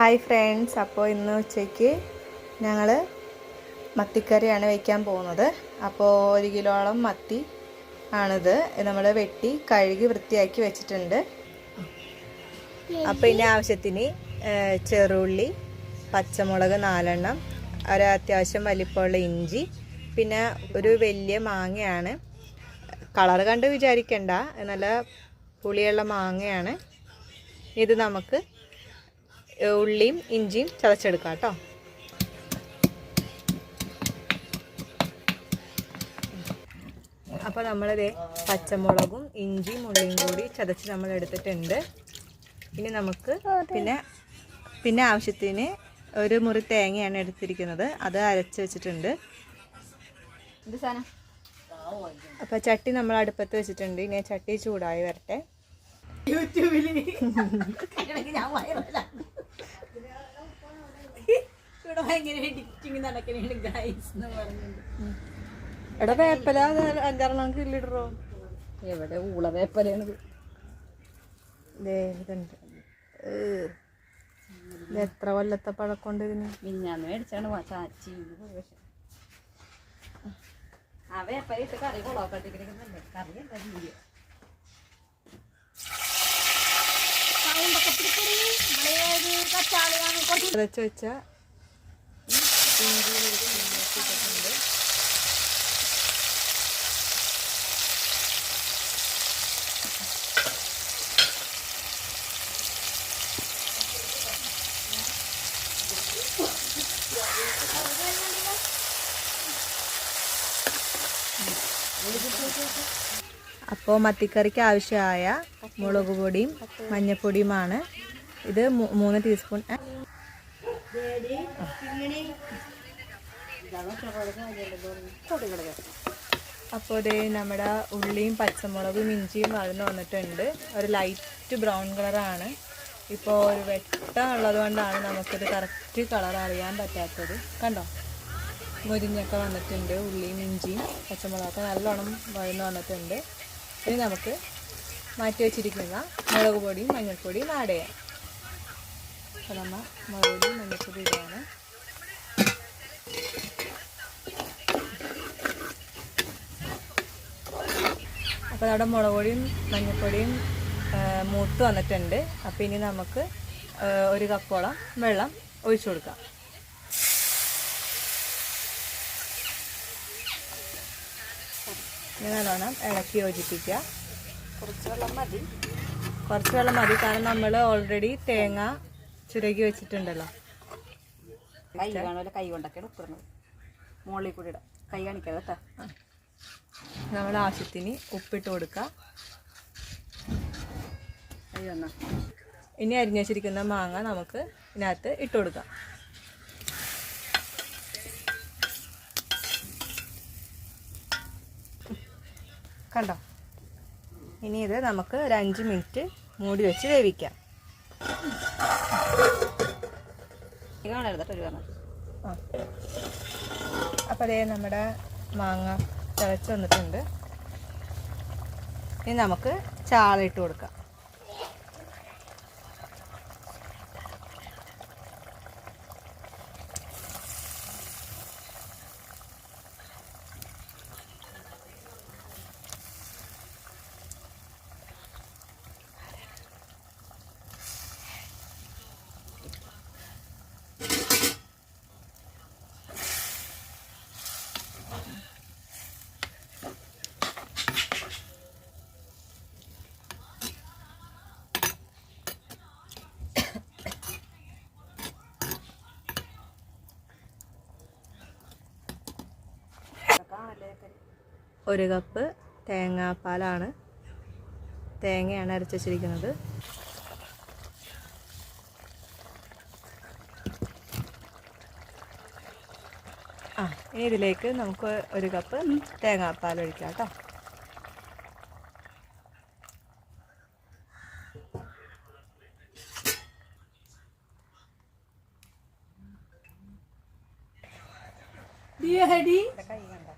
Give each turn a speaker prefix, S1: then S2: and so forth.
S1: Hi friends അപ്പോൾ ഇന്ന് ഉച്ചയ്ക്ക് ഞങ്ങൾ മത്തിക്കറിയാണ് വയ്ക്കാൻ പോകുന്നത്. അപ്പോൾ ഒരു കിലോളം മത്തി ആണിത്. നമ്മൾ വെട്ടി കഴുകി വൃത്തിയാക്കി വെച്ചിട്ടുണ്ട്. അപ്പോൾ ഇനി ആവശ്യത്തിന് ചെറുള്ളി പച്ചമുളക് നാലെണ്ണം ഒരു അത്യാവശ്യം വലിപ്പമുള്ള ഇഞ്ചി പിന്നെ ഒരു വലിയ മാങ്ങയാണ്. കളർ കണ്ട് വിചാരിക്കണ്ട. നല്ല പുളിയുള്ള മാങ്ങയാണ്. ഇത് നമുക്ക് ഉള്ളിയും ഇഞ്ചിയും ചതച്ചെടുക്കാം കേട്ടോ. അപ്പോൾ നമ്മളിത് പച്ചമുളകും ഇഞ്ചിയും ഉള്ളിയും കൂടി ചതച്ച് നമ്മൾ എടുത്തിട്ടുണ്ട് ഇനി നമുക്ക് പിന്നെ പിന്നെ ആവശ്യത്തിന് ഒരു മുറി തേങ്ങയാണ് എടുത്തിരിക്കുന്നത്. അത് അരച്ച് വെച്ചിട്ടുണ്ട്. അപ്പോൾ ചട്ടി നമ്മൾ അടുപ്പത്ത് വെച്ചിട്ടുണ്ട്. ഇനി ചട്ടി ചൂടായി വരട്ടെ.
S2: യൂട്യൂബിൽ ഞാൻ വയറല്ല ഇവിടെ ഭയങ്കര എഡിറ്റിങ് നടക്കണേണ് ഗൈസ് എന്ന്
S1: എടാ വേപ്പല അഞ്ചാറെണ്ണം കില്ലിടറോ
S2: എവിടെ ഊള വേപ്പലയാണിത്
S1: ഇതുണ്ട്. എത്ര കൊല്ലത്തെ പഴക്കൊണ്ട് ഇതിന്?
S2: മിഞ്ഞാന്ന് മേടിച്ചാണ് ചാച്ചി ആ വേപ്പല ഇട്ട് കറി കൊളാക്കട്ടിരിക്കുന്നുണ്ട് കറി എന്താ വീഡിയോ
S1: വെച്ച അപ്പോൾ മത്തിക്കറിക്ക് ആവശ്യമായ മുളക് പൊടിയും മഞ്ഞൾപ്പൊടിയുമാണ് ഇത് മൂന്ന് ടീസ്പൂൺ? അപ്പോൾ ഇത് നമ്മുടെ ഉള്ളിയും പച്ചമുളകും ഇഞ്ചിയും വഴന്നു വന്നിട്ടുണ്ട്. ഒരു ലൈറ്റ് ബ്രൗൺ കളറാണ് ഇപ്പോൾ ഒരു വെട്ടം ഉള്ളത് കൊണ്ടാണ് നമുക്കിത് കറക്റ്റ് കളർ അറിയാൻ പറ്റാത്തത്. കണ്ടോ? മുരിഞ്ഞൊക്കെ വന്നിട്ടുണ്ട് ഉള്ളിയും ഇഞ്ചിയും പച്ചമുളകൊക്കെ നല്ലോണം വഴന്നു വന്നിട്ടുണ്ട്. ഇനി നമുക്ക് മാറ്റി വെച്ചിരിക്കുന്ന മുളക് പൊടിയും മഞ്ഞൾപ്പൊടിയും ആഡ് ചെയ്യാം. അപ്പോൾ നമ്മൾ മുളക് പൊടിയും മഞ്ഞൾപ്പൊടി ഇടുകയാണ് അപ്പോൾ നമ്മുടെ മുളക് പൊടിയും മഞ്ഞൾപ്പൊടിയും ആ, മൂത്ത് വന്നിട്ടുണ്ട്. അപ്പോൾ ഇനി നമുക്ക് ഒരു കപ്പോളം വെള്ളം ഒഴിച്ചു കൊടുക്കാം. ഇനി നല്ലോണം ഇളക്കി യോജിപ്പിക്കുക.
S2: കുറച്ച് വെള്ളം മതി.
S1: കുറച്ച് വെള്ളം മതി. കാരണം നമ്മൾ ഓൾറെഡി തേങ്ങ ചുരുക്കി വെച്ചിട്ടുണ്ടല്ലോ.
S2: കൈ കാണുമല്ലോ കൈ കൊണ്ടൊക്കെയാണ് ഉപ്പിടുന്നത്. മുകളിൽ കൂടി ഇടാം. കൈ കാണിക്കാതെ കേട്ടോ.
S1: നമ്മൾ ആവശ്യത്തിന് ഉപ്പിട്ട് കൊടുക്കുക
S2: കൈ വന്നാ.
S1: ഇനി അരിഞ്ഞു വെച്ചിരിക്കുന്ന മാങ്ങ നമുക്ക് ഇതിനകത്ത് ഇട്ട് കൊടുക്കാം. കണ്ടോ? ഇനി ഇത് നമുക്ക് ഒരു അഞ്ച് മിനിറ്റ് മൂടി വെച്ച് വേവിക്കാം.
S2: കൈ കാണരുത് കേട്ടോ ഒരു കാരണം
S1: ആ. അപ്പോൾ അതേ നമ്മുടെ മാങ്ങ തിളച്ച് വന്നിട്ടുണ്ട്. ഇനി നമുക്ക് ചാളിട്ട് കൊടുക്കാം. ഒരു കപ്പ് തേങ്ങാപ്പാലാണ് തേങ്ങയാണ് അരച്ച് വച്ചിരിക്കുന്നത്. ആ ഇനി ഇതിലേക്ക് നമുക്ക് ഒരു കപ്പ് തേങ്ങാപ്പാൽ ഒഴിക്കാം കേട്ടോ.
S2: കൈ കണ്ട?